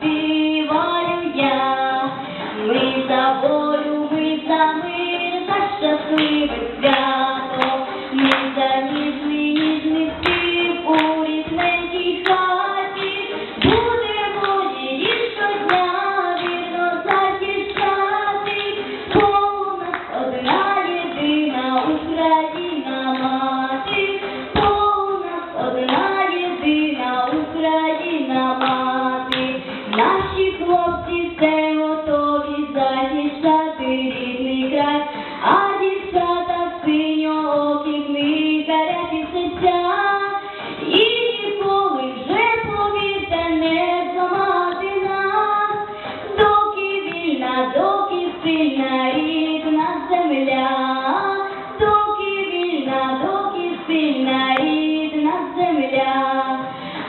співаю я. Ми за волю, ми за мир, за щасливе свято. Ми за ніжний, ніжний спів у рідненькій хаті. Будемо її щодня вірно захищати. Бо у нас одна єдина Україна край, а дівчата синьоокі в них гарячі серця. І ніколи вже, повірте, не зламати нас, доки вільна, доки сильна рідна земля, доки вільна, доки сильна рідна земля.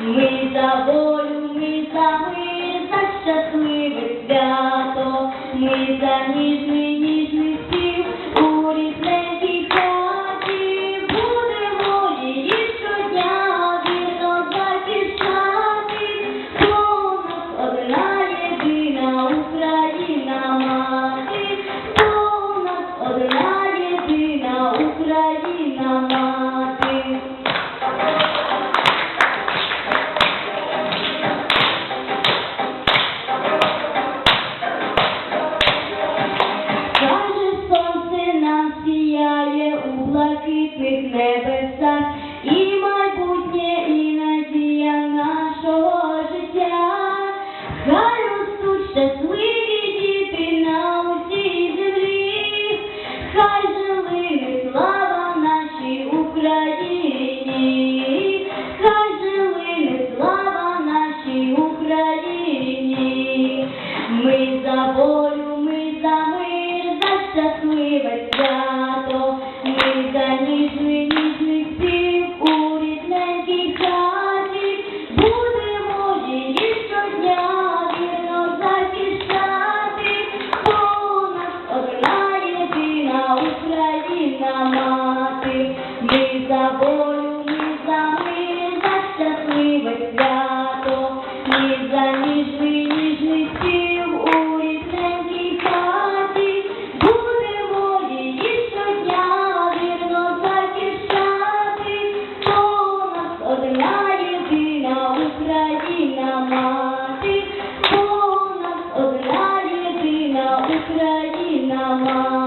Ми за волю, ми за мир, за щасливе свято, ми за we тобою ні за за щасливе свято, ні за ніжний ніжний спів у рідненькій хаті. Будемо її щодня вірно захищати, то нас одна єдина Україна мати, то у нас одна єдина Україна мати.